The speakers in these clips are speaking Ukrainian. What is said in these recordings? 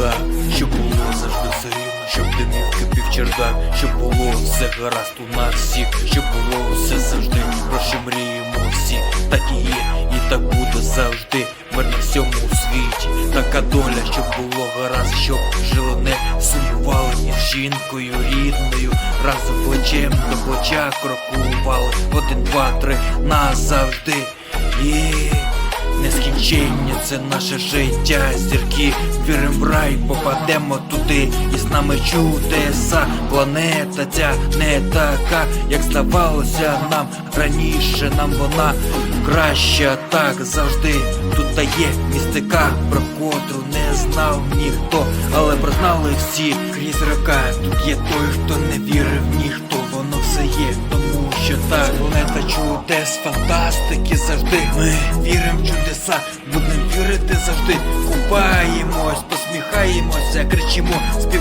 так, щоб було завжди все рівно, щоб ти не кипів чердак, щоб було все гаразд у нас всіх, щоб було все завжди, про що мріємо всі, так і є, і так буде завжди. Мир на всьому світі, така доля, щоб було гаразд, щоб жило не сумували з жінкою рідною, разом плечем до плеча крокували. Один, два, три назавжди. Yeah. Нескінчення це наше життя, зірки, вірим в рай, попадемо туди, і з нами чудеса. Планета ця не така, як здавалося нам раніше. Нам вона краща, так завжди. Тут та є містика, про котру не знав ніхто, але прознали всі крізь рока. Тут є той, хто не вірив ніхто, воно все є, тому що так планета чудес, фантастики завжди. Ми віримо в чудеса, будемо вірити завжди. Купаємось, посміхаємося, кричимо, співаємо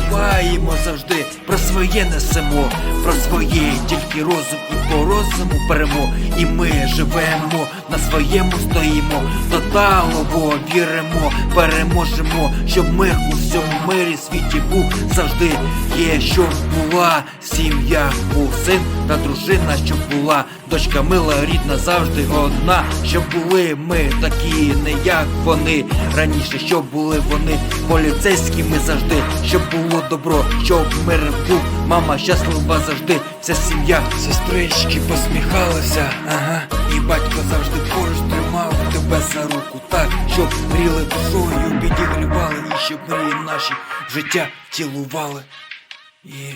завжди. Про своє несемо, про своє, тільки розум і по розуму беремо. І ми живемо, на своєму стоїмо, тоталово віримо, переможемо, щоб мир у всьому мирі світі був завжди. Є, щоб була сім'я, був син та дружина, щоб була дочка мила, рідна завжди одна. Щоб були ми такі, не як вони. Раніше, щоб були вони поліцейськими завжди, щоб добро, щоб мир був, мама щаслива завжди, вся сім'я, сестрички посміхалися, ага, і батько завжди поруч тримав тебе за руку, так, щоб мріли душою, підігрівали, і щоб мрії наші життя цілували. І